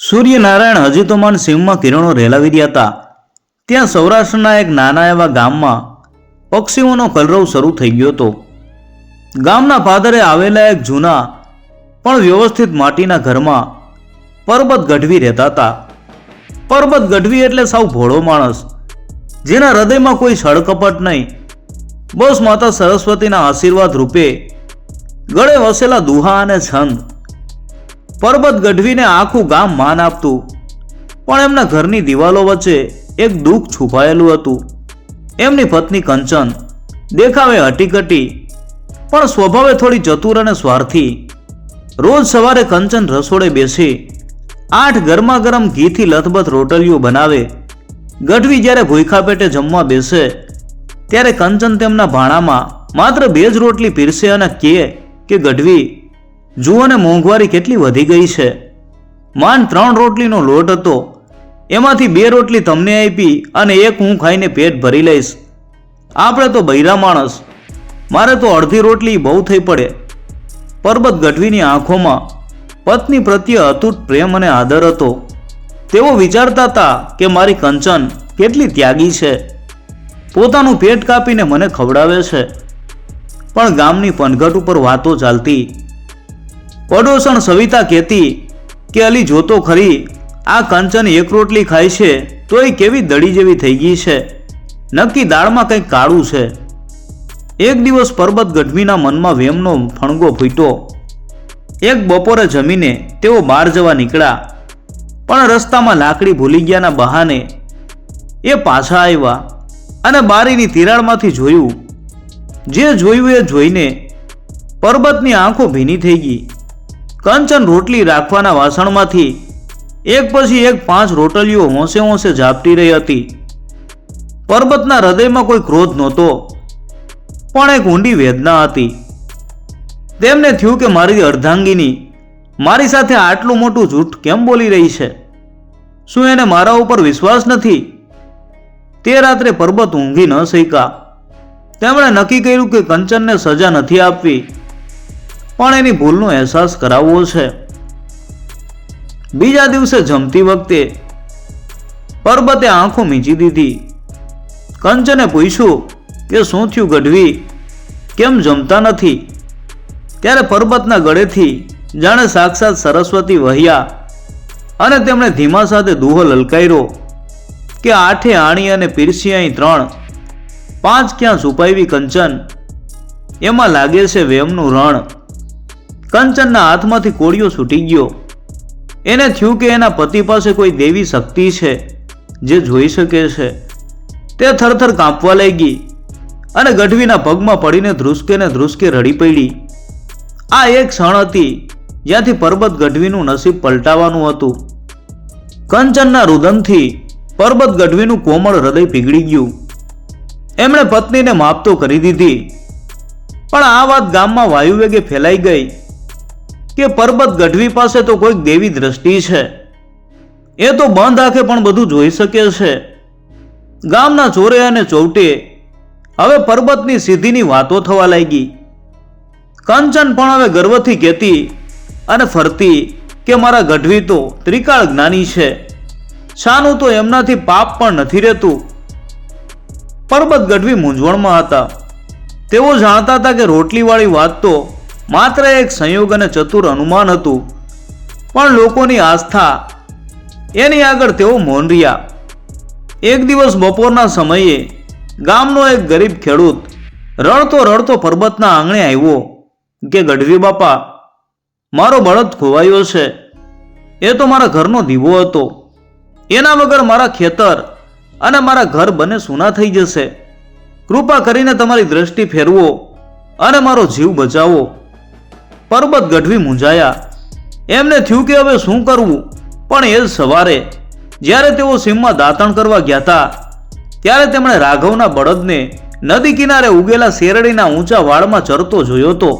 સૂર્યનારાયણ હજી તો મન સિંહમાં કિરણો રેલાવી રહ્યા હતા. ત્યાં સૌરાષ્ટ્રના એક નાના એવા ગામમાં પક્ષીઓનો કલરવ શરૂ થઈ ગયો હતો. ગામના પાદરે આવેલા એક જૂના, પણ વ્યવસ્થિત માટીના ઘરમાં પરબત ગઢવી રહેતા હતા. પરબત ગઢવી એટલે સાવ ભોળો માણસ, જેના હૃદયમાં કોઈ સળકપટ નહીં. બસ માતા સરસ્વતીના આશીર્વાદ રૂપે ગળે વસેલા દુહા અને છંદ પર્વત ગઢવીને આખું ગામ માન આપતું. પણ એમના ઘરની દિવાલો વચ્ચે એક દુઃખ છુપાયેલું હતું. એમની પત્ની કંચન દેખાવે હટીકટી, પણ સ્વભાવે થોડી ચતુર અને સ્વાર્થી. રોજ સવારે કંચન રસોડે બેસી આઠ ગરમા ગરમ ઘીથી લથબથ રોટલીઓ બનાવે. ગઢવી જ્યારે ભૂખા પેટે જમવા બેસે, ત્યારે કંચન તેમના ભાણામાં માત્ર બે જ રોટલી પીરસે અને કે, ગઢવી જુઓ ને મોંઘવારી કેટલી વધી ગઈ છે. માન ત્રણ રોટલીનો લોટ હતો. એમાંથી બે રોટલી તમને આપી અને એક હું ખાઈને પેટ ભરી લઈશ. આપણે તો બૈરા માણસ. મારે તો અડધી રોટલી બહુ થઈ પડે. પરબત ગઢવીની આંખોમાં પત્ની પ્રત્યે અતૂટ પ્રેમ અને આદર હતો. તેઓ વિચારતા હતા કે મારી કંચન કેટલી ત્યાગી છે. પોતાનું પેટ કાપીને મને ખવડાવે છે. પણ ગામની પનઘટ ઉપર વાતો ચાલતી પડોસણ સવિતા કહેતી કે, અલી જોતો ખરી, આ કંચન એક રોટલી ખાય છે તો એ કેવી દડી જેવી થઈ ગઈ છે. નક્કી દાળમાં કંઈક કાળું છે. એક દિવસ પરબત ગઢવીના મનમાં વેમનો ફણગો ફૂટ્યો. એક બપોરે જમીને તેઓ બહાર જવા નીકળ્યા. પણ રસ્તામાં લાકડી ભૂલી ગયાના બહાને એ પાછા આવ્યા અને બારીની તિરાડમાંથી જોયું. જે જોયું એ જોઈને પરબતની આંખો ભીની થઈ ગઈ. કંચન રોટલી રાખવાના વાસણમાંથી. એક પછી એક પાંચ રોટલીઓ હોંશે હોંશે ઝાપટી રહી હતી. પરબતના હૃદયમાં કોઈ ક્રોધ નહોતો, પણ એક ઊંડી વેદના હતી. તેમને થયું કે મારી અર્ધાંગીની, મારી સાથે આટલું મોટું જૂઠ કેમ બોલી રહી છે? શું એને મારા ઉપર વિશ્વાસ નથી? તે રાત્રે પરબત ઊંઘી ન શક્યા તેમણે નક્કી કર્યું કે કંચનને સજા નથી આપવી. પણ એની ભૂલનો અહેસાસ કરાવવો છે. બીજા દિવસે જમતી વખતે પરબતે આંખો મીંચી દીધી. કંચને પૂછ્યું કે શું થયું ગઢવી? કેમ જમતા નથી? ત્યારે પર્વતના ગળેથી જાણે સાક્ષાત સરસ્વતી વહ્યા અને તેમણે ધીમા સાથે દુહો લલકાયરો કે આઠે આણી અને પીરસી અહીં ત્રણ, પાંચ ક્યાં છુપાવી કંચન? એમાં લાગે છે વેમનું રણ. કંચનના હાથમાંથી કોળિયો છૂટી ગયો. એને થયું કે એના પતિ પાસે કોઈ દેવી શક્તિ છે, જે જોઈ શકે છે. તે થરથર કાંપવા લાગી અને ગઢવીના પગમાં પડીને ધ્રુસકે ને ધ્રુસકે રડી પડી. આ એક ક્ષણ હતી જ્યાંથી પર્વત ગઢવીનું નસીબ પલટાવાનું હતું. કંચનના રુદનથી પર્વત ગઢવીનું કોમળ હૃદય પીગળી ગયું. એમણે પત્નીને માપતો કરી દીધી. પણ આ વાત ગામમાં વાયુવેગે ફેલાઈ ગઈ. કે પર્વત ગઢવી પાસે તો કોઈક દેવી દ્રષ્ટિ છે. એ તો બંધ આંખે પણ બધું જોઈ શકે છે. ગામના ચોરે અને ચોવટે હવે પર્વતની સિદ્ધિની વાતો થવા લાગી. કંચન પણ હવે ગર્વથી કહેતી અને ફરતી કે મારા ગઢવી તો ત્રિકાળ જ્ઞાની છે. શાનું તો એમનાથી પાપ પણ નથી રહેતું. પર્વત ગઢવી મૂંઝવણમાં હતા. તેઓ જાણતા હતા કે રોટલીવાળી વાત તો માત્ર એક સંયોગ અને ચતુર અનુમાન હતું. પણ લોકોની આસ્થા, એની આગળ તેઓ મૌન રહ્યા. એક દિવસ બપોરના સમયે, ગામનો એક ગરીબ ખેડૂત, રડતો રડતો પર્વતના આંગણે આવ્યો, કે, ગઢવી બાપા, મારો બળદ ખોવાયો છે. એ તો મારા ઘરનો દીવો હતો. એના વગર મારા ખેતર અને મારા ઘર બંને સૂના થઈ જશે. કૃપા કરીને તમારી દ્રષ્ટિ ફેરવો અને મારો જીવ બચાવો. પર્વત ગઢવી મૂંઝાયા. એમને થયું કે હવે શું કરવું? પણ એ સવારે, જ્યારે તેઓ સીમમાં દાંતણ કરવા ગયા હતા ત્યારે તેમણે રાઘવના બળદને નદી કિનારે ઉગેલા શેરડીના ઊંચા વાળમાં ચરતો જોયો હતો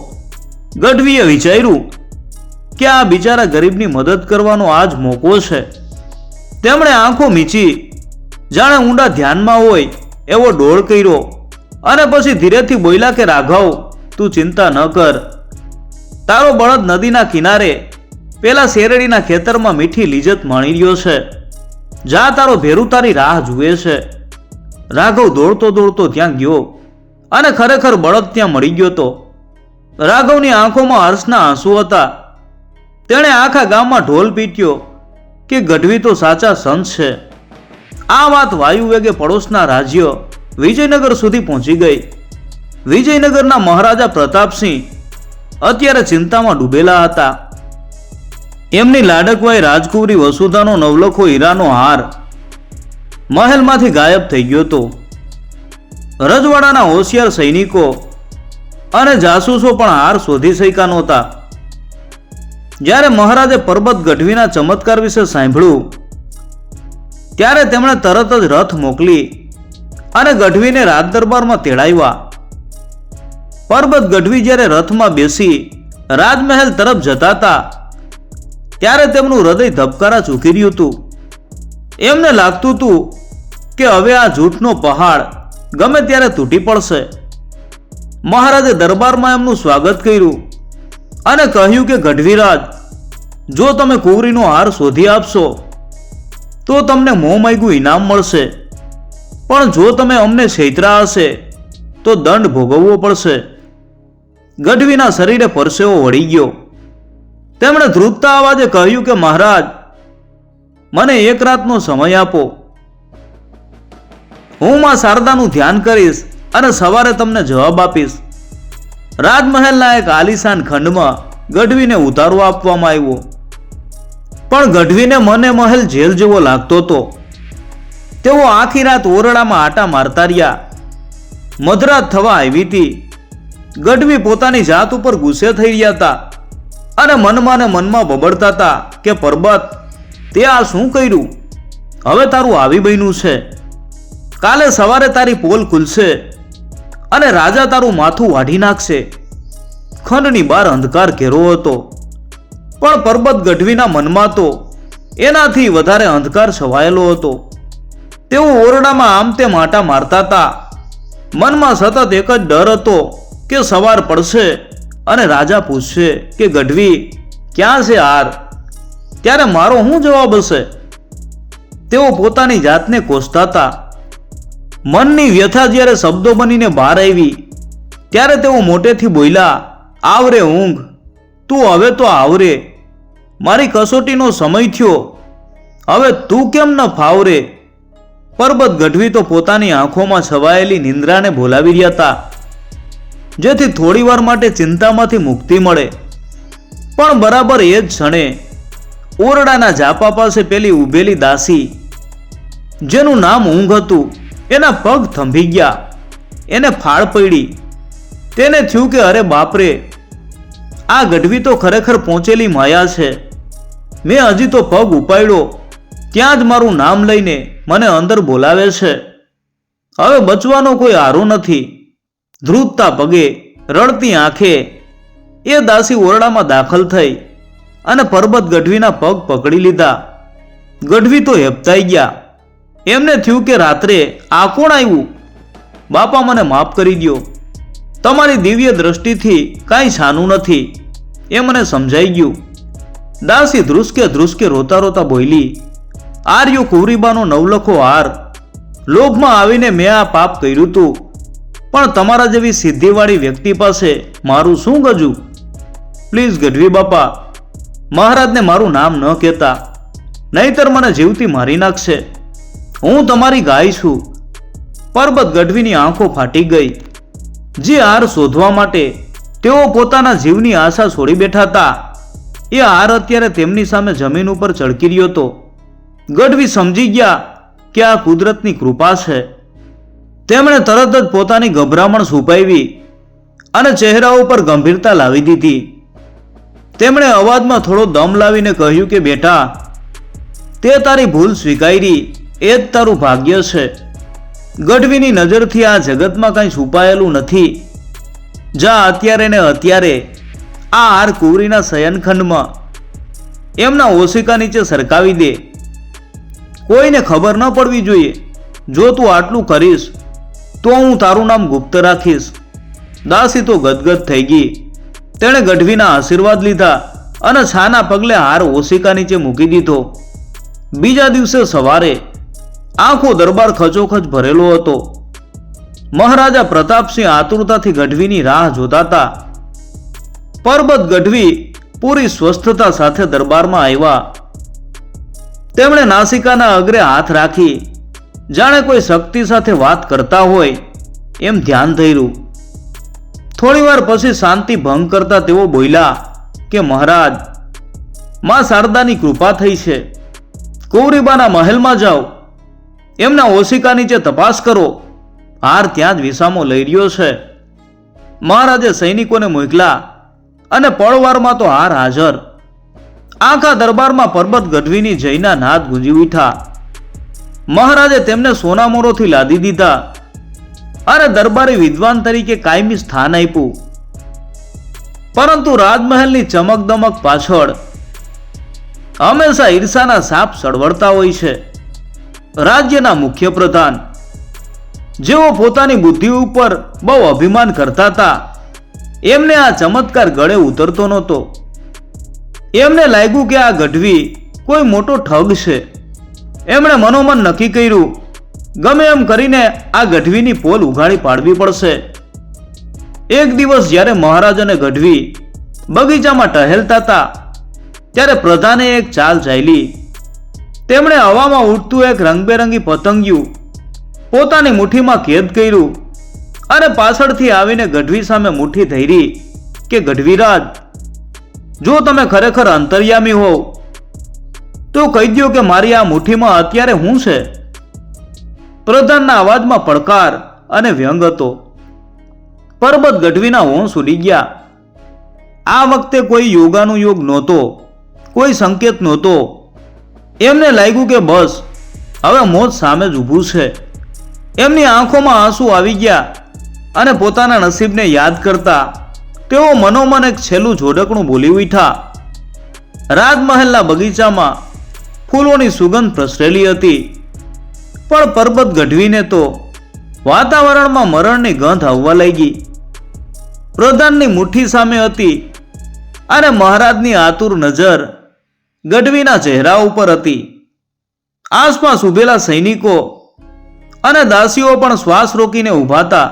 ગઢવીએ વિચાર્યું કે આ બિચારા ગરીબની મદદ કરવાનો આ જ મોકો છે. તેમણે આંખો મીચી, જાણે ઊંડા ધ્યાનમાં હોય એવો ડોળ કર્યો. અને પછી ધીરેથી બોલ્યા કે રાઘવ, તું ચિંતા ન કર. તારો બળદ નદીના કિનારે, પેલા શેરડીના ખેતરમાં મીઠી લીજત માણી રહ્યો છે. જા તારો ભેરુ તારી રાહ જુએ છે. રાઘવ દોડતો દોડતો ત્યાં ગયો અને ખરેખર બળદ ત્યાં મળી ગયો તો. રાઘવની આંખોમાં હર્ષના આંસુ હતા. તેણે આખા ગામમાં ઢોલ પીટ્યો કે ગઢવી તો સાચા સંત છે. આ વાત વાયુ વેગે પડોશના રાજ્ય વિજયનગર સુધી પહોંચી ગઈ. વિજયનગરના મહારાજા પ્રતાપસિંહ અત્યારે ચિંતામાં ડૂબેલા હતા. એમની લાડકવાઈ રાજકુંવરી વસુધાનો નવલખો હીરાનો હાર મહેલમાંથી ગાયબ થઈ ગયો હતો. રજવાડાના હોશિયાર સૈનિકો અને જાસૂસો પણ હાર શોધી શક્યા નહોતા. જ્યારે મહારાજે પરબત ગઢવીના ચમત્કાર વિશે સાંભળ્યું, ત્યારે તેમણે તરત જ રથ મોકલી અને ગઢવીને રાજ દરબારમાં તેડાવ્યા. પરબત ગઢવી જ્યારે રથમાં બેસી રાજમહેલ તરફ જતા હતા ત્યારે તેમનું હૃદય ધબકારા ચૂકી રહ્યું હતું. એમને લાગતું હતું કે હવે આ જૂઠનો પહાડ ગમે ત્યારે તૂટી પડશે. મહારાજે દરબારમાં એમનું સ્વાગત કર્યું અને કહ્યું કે, ગઢવીરાજ, જો તમે કુંવરીનો હાર શોધી આપશો, તો તમને મોં માગ્યું ઇનામ મળશે. પણ જો તમે અમને છેતરા હશે, તો દંડ ભોગવવો પડશે. ગઢવીના શરીરે પરસેવો વળી ગયો. તેમણે ધ્રુપતા અવાજે કહ્યું કે, મહારાજ, મને એક રાતનો સમય આપો. હું માં શારદાનું ધ્યાન કરીશ અને સવારે તમને જવાબ આપીશ. રાજમહેલના એક આલિશાન ખંડમાં ગઢવીને ઉતારો આપવામાં આવ્યો. પણ ગઢવીને મને મહેલ જેલ જેવો લાગતો હતો. તેઓ આખી રાત ઓરડામાં આટા મારતા રહ્યા. મધરાત થવા આવી હતી. ગઢવી પોતાની જાત ઉપર ગુસ્સે થઈ રહ્યા હતા અને મનમાં ને મનમાં બબડતા હતા કે, પરબત, તે આ શું કર્યું? હવે તારું આવી બન્યું છે. કાલે સવારે તારી પોલ ખુલશે અને રાજા તારું માથું વાઢી નાખશે. ખંડની બહાર અંધકાર ઘેરો હતો. પણ પરબત ગઢવીના મનમાં તો એનાથી વધારે અંધકાર છવાયેલો હતો. તેઓ ઓરડામાં આમ તે માટા મારતા હતા. મનમાં સતત એક જ ડર હતો કે સવાર પડશે અને રાજા પૂછશે કે, ગઢવી, ક્યાં છે હાર ત્યારે મારો શું જવાબ હશે? તેઓ પોતાની જાતને કોસતાતા મનની વ્યથા જ્યારે શબ્દો બનીને બહાર આવી, ત્યારે તેઓ મોટેથી બોલ્યા, આવરે ઊંઘ, તું હવે તો આવરે. મારી કસોટીનો સમય થયો. હવે તું કેમ ન ફાવરે? પરબત ગઢવી તો પોતાની આંખોમાં છવાયેલી નિંદ્રાને ભોલાવી રહ્યા હતા. જેથી થોડીવાર માટે ચિંતામાંથી મુક્તિ મળે. પણ બરાબર એ જ ક્ષણે ઓરડાના ઝાપા પાસે પેલી ઊભેલી દાસી, જેનું નામ ઊંઘ હતું, એના પગ થંભી ગયા. એને ફાળ પડી. તેને થયું કે અરે બાપરે, આ ગઢવી તો ખરેખર પહોંચેલી માયા છે. મેં હજી તો પગ ઉપાડ્યો. ત્યાં જ મારું નામ લઈને મને અંદર બોલાવે છે. હવે બચવાનો કોઈ આરો નથી. ધ્રુજતા પગે રડતી આંખે એ દાસી ઓરડામાં દાખલ થઈ અને પરબત ગઢવીના પગ પકડી લીધા. ગઢવી તો હેપતાઈ ગયા. એમને થયું કે રાત્રે આ કોણ આવ્યું બાપા મને માફ કરી દ્યો. તમારી દિવ્ય દ્રષ્ટિથી કાંઈ છાનું નથી. એ મને સમજાઈ ગયું. દાસી ધ્રુસકે ધ્રુસકે રોતા રોતા બોલી, આર્યો કુવરીબાનો નવલખો હાર. લોભમાં આવીને મેં આ પાપ કર્યું તું. પણ તમારા જેવી સિદ્ધિવાળી વ્યક્તિ પાસે મારું શું ગજું? પ્લીઝ ગઢવી બાપા, મહારાજને મારું નામ ન કહેતા. નહીતર મને જીવતી મારી નાખશે. હું તમારી ગાય છું. પરબત ગઢવીની આંખો ફાટી ગઈ. જે હાર શોધવા માટે તેઓ પોતાના જીવની આશા છોડી બેઠા હતા. એ હાર અત્યારે તેમની સામે જમીન ઉપર ચળકી રહ્યો હતો. ગઢવી સમજી ગયા કે આ કુદરતની કૃપા છે. તેમણે તરત જ પોતાની ગભરામણ છુપાવી અને ચહેરા ઉપર ગંભીરતા લાવી દીધી. તેમણે અવાજમાં થોડો દમ લાવીને કહ્યું કે, બેટા, તે તારી ભૂલ સ્વીકારી. એ જ તારું ભાગ્ય છે. ગઢવીની નજરથી આ જગતમાં કંઈ છુપાયેલું નથી. જા અત્યારે ને અત્યારે આ હાર કુવરીના શયનખંડમાં. એમના ઓશિકા નીચે સરકાવી દે. કોઈને ખબર ન પડવી જોઈએ. જો તું આટલું કરીશ તો હું તારું નામ ગુપ્ત રાખીશ. દાસી તો ગદગદ થઈ ગઈ. તેણે ગઢવીના આશીર્વાદ લીધા અને છાના પગલે હાર ઓશિકા નીચે મૂકી દીધો. બીજા દિવસે સવારે આખો દરબાર ખચોખચ ભરેલો હતો. મહારાજા પ્રતાપસિંહ આતુરતાથી ગઢવીની રાહ જોતા હતા. પરબત ગઢવી પૂરી સ્વસ્થતા સાથે દરબારમાં આવ્યા. તેમણે નાસિકાના અગ્રે હાથ રાખી જાણે કોઈ શક્તિ સાથે વાત કરતા હોય એમ ધ્યાન થયું થોડીવાર પછી શાંતિ ભંગ કરતા તેઓ બોલ્યા કે, મહારાજ, માં શારદાની કૃપા થઈ છે. કૌરીબાના મહેલમાં જાઓ. એમના ઓશિકા નીચે તપાસ કરો. હાર ત્યાં જ વિસામો લઈ રહ્યો છે. મહારાજે સૈનિકોને મોકલા અને પળવારમાં તો હાર હાજર. આખા દરબારમાં પરબત ગઢવીની જયના નાદ ગુંજી ઉઠ્યા. મહારાજે તેમને સોનામોરોથી લાદી દીધા. અને દરબારી વિદ્વાન તરીકે કાયમી સ્થાન આપ્યું. પરંતુ રાજમહેલની ચમકદમક પાછળ હંમેશા ઈર્ષાના સાપ સળવડતા હોય છે. રાજ્યના મુખ્ય પ્રધાન જેઓ પોતાની બુદ્ધિ ઉપર બહુ અભિમાન કરતા હતા, એમને આ ચમત્કાર ગળે ઉતરતો નહોતો. એમને લાગ્યું કે આ ગઢવી કોઈ મોટો ઠગ છે. એમણે મનોમન નક્કી કર્યું, ગમે એમ કરીને આ ગઢવીની પોલ ઉઘાડી પાડવી પડશે. એક દિવસ જ્યારે મહારાજ અને ગઢવી બગીચામાં ટહેલતા હતા, ત્યારે પ્રધાને એક ચાલ ચાલી તેમણે હવામાં ઉડતું એક રંગબેરંગી પતંગિયું પોતાની મુઠ્ઠીમાં કેદ કર્યું અને પાછળથી આવીને ગઢવી સામે મુઠ્ઠી ધૈરી કે, ગઢવીરાજ, જો તમે ખરેખર અંતર્યામી હોવ તો કહી દો કે મારી આ મુઠ્ઠીમાં અત્યારે હું છે? પ્રધાનના અવાજમાં પડકાર અને વ્યંગ હતો. પરબત ગઢવીના હોંશ ઉડી ગયા. આ વખતે કોઈ યોગાનું યોગ નહોતો, કોઈ સંકેત નહોતો. એમને લાગ્યું કે બસ, હવે મોત સામે જ ઊભું છે. એમની આંખોમાં આંસુ આવી ગયા અને પોતાના નસીબને યાદ કરતા તેઓ મનોમન એક છેલ્લું જોડકણું બોલી ઉઠ્યા. રાજમહેલના બગીચામાં ફૂલોની સુગંધ પ્રસરેલી હતી. પણ પરબત ગઢવીને તો વાતાવરણમાં મરણની ગંધ આવવા લાગી. પ્રધાનની મુઠ્ઠી સામે હતી અને મહારાજની આતુર નજર ગઢવીના ચહેરા ઉપર હતી. આસપાસ ઉભેલા સૈનિકો અને દાસીઓ પણ શ્વાસ રોકીને ઊભાતા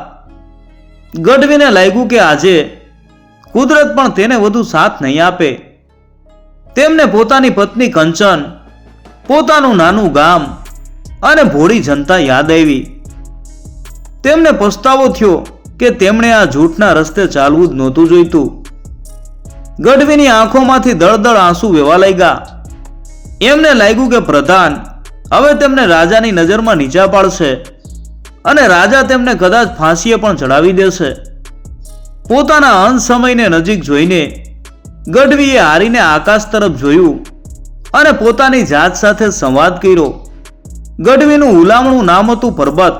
ગઢવીને લાગ્યું કે આજે કુદરત પણ તેને વધુ સાથ નહીં આપે. તેમને પોતાની પત્ની કંચન પોતાનું નાનું ગામ અને ભોળી જનતા યાદ આવી. તેમને પસ્તાવો થયો કે તેમણે આ જૂઠના રસ્તે ચાલવું જ નહોતું જોઈતું. ગઢવીની આંખોમાંથી દળદળ આંસુ વેવા લાગ્યા. એમને લાગ્યું કે પ્રધાન હવે તેમને રાજાની નજરમાં નીચા પાડશે અને રાજા તેમને કદાચ ફાંસીએ પણ ચડાવી દેશે. પોતાના અંત સમયને નજીક જોઈને ગઢવીએ હારીને આકાશ તરફ જોયું. અને પોતાની જાત સાથે સંવાદ કર્યો. ગઢવીનું હુલામણું નામ હતું પરબત.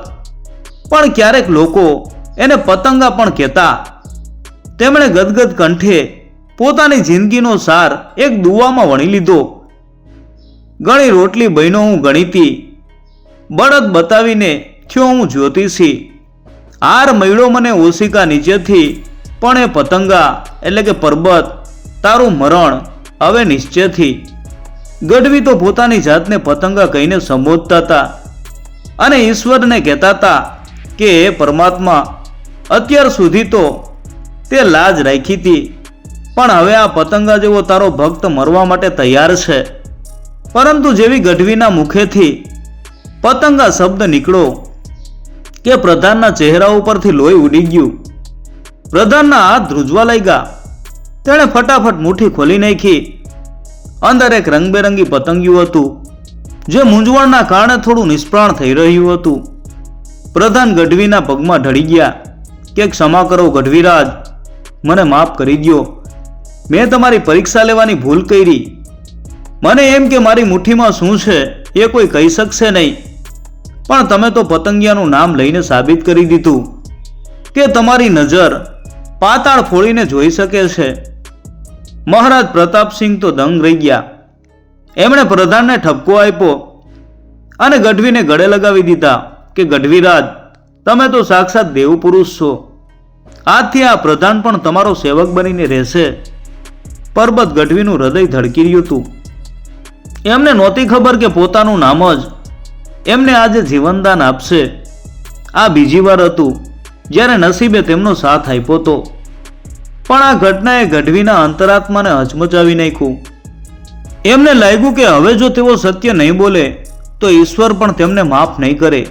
પણ ક્યારેક લોકો એને પતંગા પણ કહેતા. તેમણે ગદગદ કંઠે પોતાની જિંદગીનો સાર એક દુવામાં વણી લીધો. ઘણી રોટલી બહેનો હું ગણીતી. બળદ બતાવીને થયો હું જ્યોતિષી. આર મયળો મને ઓશિકા નીચેથી, પણ એ પતંગા એટલે કે પરબત, તારું મરણ હવે નિશ્ચયથી ગઢવી તો પોતાની જાતને પતંગા કહીને સંબોધતા હતા અને ઈશ્વરને કહેતા હતા કે પરમાત્મા, અત્યાર સુધી તો તે લાજ રાખી હતી, પણ હવે આ પતંગા જેવો તારો ભક્ત મરવા માટે તૈયાર છે. પરંતુ જેવી ગઢવીના મુખેથી પતંગા શબ્દ નીકળો કે પ્રધાનના ચહેરા ઉપરથી લોહી ઉડી ગયું. પ્રધાનના હાથ ધ્રુજવા લાગ્યા. તેણે ફટાફટ મુઠ્ઠી ખોલી નાખી. અંદર એક રંગબેરંગી પતંગિયું હતું, જે મૂંઝવણના કારણે થોડું નિષ્પ્રાણ થઈ રહ્યું હતું. પ્રધાન ગઢવીના પગમાં ઢળી ગયા કે, ક્ષમા કરો ગઢવીરાજ, મને માફ કરી દ્યો. મેં તમારી પરીક્ષા લેવાની ભૂલ કરી. મને એમ કે મારી મુઠ્ઠીમાં શું છે એ કોઈ કહી શકશે નહીં. પણ તમે તો પતંગિયાનું નામ લઈને સાબિત કરી દીધું. કે તમારી નજર પાતાળ ફોડીને જોઈ શકે છે. મહારાજ પ્રતાપસિંહ તો દંગ રહી ગયા. એમણે પ્રધાનને ઠપકો આપ્યો અને ગઢવીને ગળે લગાવી દીધા કે, ગઢવીરાજ, તમે તો સાક્ષાત દેવપુરુષ છો. આજથી આ પ્રધાન પણ તમારો સેવક બનીને રહેશે. પરબત ગઢવીનું હૃદય ધડકી રહ્યું હતું. એમને નહોતી ખબર કે પોતાનું નામ જ એમને આજે જીવનદાન આપશે. આ બીજી વાર હતું, જ્યારે નસીબે તેમનો સાથ આપ્યો હતો પણ આ ઘટનાએ ગઢવીના અંતરાત્માને હચમચાવી નાખ્યું. એમને લાગ્યું કે હવે જો તેઓ સત્ય નહીં બોલે, તો ઈશ્વર પણ તેમને માફ નહીં કરે.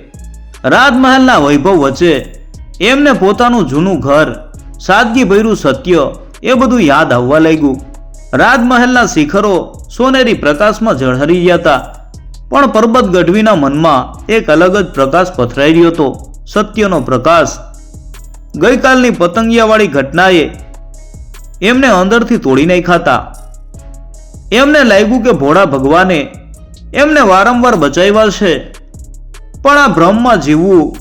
રાજમહેલના વૈભવ વચ્ચે એમને પોતાનું જૂનું ઘર સાદગી ભર્યું સત્ય એ બધું યાદ આવવા લાગ્યું. રાજમહેલના શિખરો સોનેરી પ્રકાશમાં ઝળહરી ગયા હતા. પણ પરબત ગઢવીના મનમાં એક અલગ જ પ્રકાશ પથરાઈ રહ્યો હતો, સત્યનો પ્રકાશ. ગઈકાલની પતંગિયાવાળી ઘટનાએ એમને અંદરથી તોડી નાખ્યા હતા એમને લાગ્યું કે ભોળા ભગવાને એમને વારંવાર બચાવ્યા છે. પણ આ ભ્રમમાં જીવવું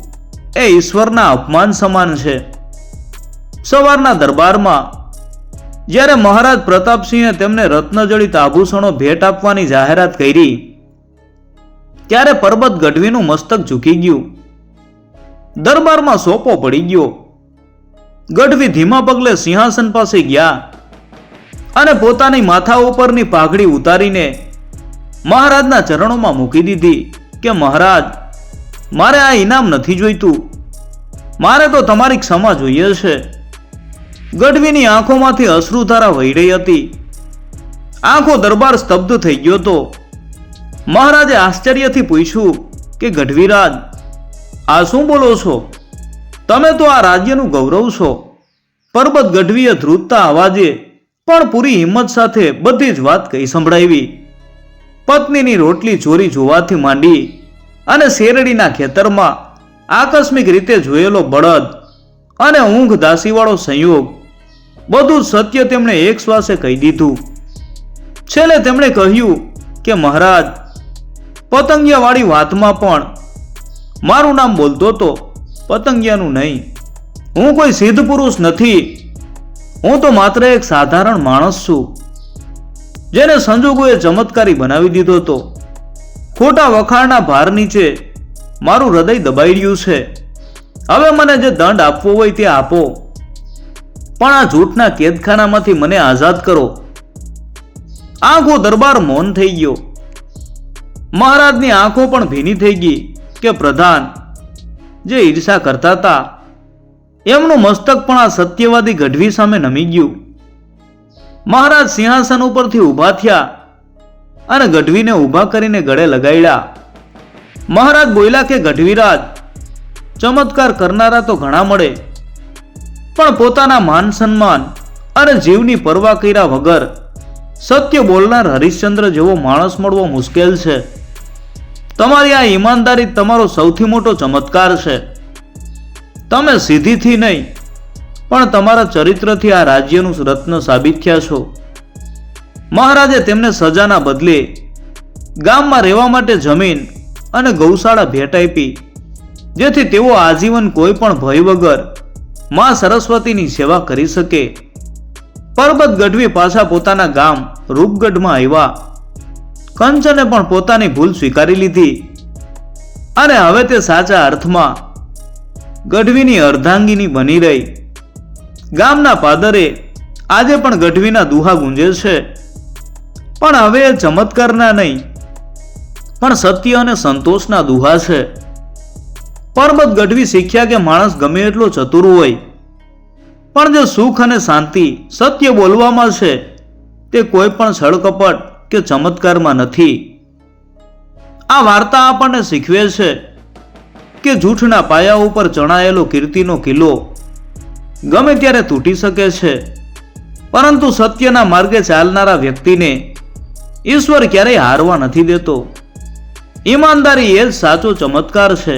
એ ઈશ્વરના અપમાન સમાન છે. સવારના દરબારમાં જ્યારે મહારાજ પ્રતાપસિંહે તેમને રત્નજડિત આભૂષણો ભેટ આપવાની જાહેરાત કરી, ત્યારે પર્વત ગઢવીનું મસ્તક ઝૂકી ગયું. દરબારમાં સોપો પડી ગયો. ગઢવી ધીમા પગલે સિંહાસન પાસે ગયા અને પોતાની માથા ઉપરની પાઘડી ઉતારીને મહારાજના ચરણોમાં મૂકી દીધી કે, મહારાજ, મારે આ ઇનામ નથી જોઈતું. મારે તો તમારી ક્ષમા જોઈએ છે. ગઢવીની આંખોમાંથી અશ્રુધારા વહી રહી હતી. આંખો દરબાર સ્તબ્ધ થઈ ગયો હતો. મહારાજે આશ્ચર્યથી પૂછ્યું કે, ગઢવીરાજ, આ શું બોલો છો? તમે તો આ રાજ્યનું ગૌરવ છો. પરબત ગઢવીએ ધ્રુજતા અવાજે પણ પૂરી હિંમત સાથે બધી જ વાત કહી સંભળાવી. પત્નીની રોટલી ચોરી જોવાથી માંડી અને શેરડીના ખેતરમાં આકસ્મિક રીતે જોયેલો બળદ અને ઊંઘ દાસીવાળો સંયોગ બધું સત્ય તેમણે એક શ્વાસે કહી દીધું. છેલ્લે તેમણે કહ્યું કે, મહારાજ, પતંગિયાવાળી વાતમાં પણ મારું નામ બોલતો તો પતંગિયાનું નહીં. હું કોઈ સિદ્ધ પુરુષ નથી. હું તો માત્ર એક સાધારણ માણસ છું. જેને સંજોગોએ ચમત્કારી બનાવી દીધો હતો ખોટા વખાણના ભાર નીચે મારું હૃદય દબાઈ રહ્યું છે. હવે મને જે દંડ આપવો હોય તે આપો. પણ આ જૂઠના કેદખાનામાંથી મને આઝાદ કરો. આંખો દરબાર મૌન થઈ ગયો. મહારાજની આંખો પણ ભીની થઈ ગઈ કે પ્રધાન જે ઈર્ષા કરતા હતા, એમનું મસ્તક પણ આ સત્યવાદી ગઢવી સામે નમી ગયું. મહારાજ સિંહાસન ઉપરથી ઊભા થયા અને ગઢવીને ઊભા કરીને ગળે લગાડ્યા. મહારાજ બોલ્યા કે, ગઢવીરાજ, ચમત્કાર કરનારા તો ઘણા મળે, પણ પોતાના માન સન્માન અને જીવની પરવા કર્યા વગર સત્ય બોલનાર હરિશ્ચંદ્ર જેવો માણસ મળવો મુશ્કેલ છે. તમારી આ ઈમાનદારી તમારો સૌથી મોટો ચમત્કાર છે. તમે સીધીથી નહીં, પણ તમારા ચરિત્રથી આ રાજ્યનું રત્ન સાબિત થયા છો. મહારાજે તેમને સજાના બદલે ગામમાં રહેવા માટે જમીન અને ગૌશાળા ભેટ આપી, જેથી તેઓ આજીવન કોઈ પણ ભય વગર મા સરસ્વતીની સેવા કરી શકે. પરબત ગઢવી પાછા પોતાના ગામ રૂપગઢમાં આવ્યા. કંચને પણ પોતાની ભૂલ સ્વીકારી લીધી. અને હવે તે સાચા અર્થમાં ગઢવીની અર્ધાંગીની બની રહી. ગામના પાદરે આજે પણ ગઢવીના દુહા ગુંજે છે. પણ હવે એ ચમત્કારના નહીં, પણ સત્ય અને સંતોષના દુહા છે. પરબત ગઢવી શીખ્યા કે માણસ ગમે એટલો ચતુર હોય, પણ જે સુખ અને શાંતિ સત્ય બોલવામાં છે, તે કોઈ પણ છળકપટ કે ચમત્કારમાં નથી. આ વાર્તા આપણને શીખવે છે કે જૂઠના પાયા ઉપર ચણાયેલો કીર્તિનો કિલ્લો ગમે ત્યારે તૂટી શકે છે, પરંતુ સત્યના માર્ગે ચાલનારા વ્યક્તિને ઈશ્વર ક્યારેય હારવા નથી દેતો. ઈમાનદારી એ જ સાચો ચમત્કાર છે.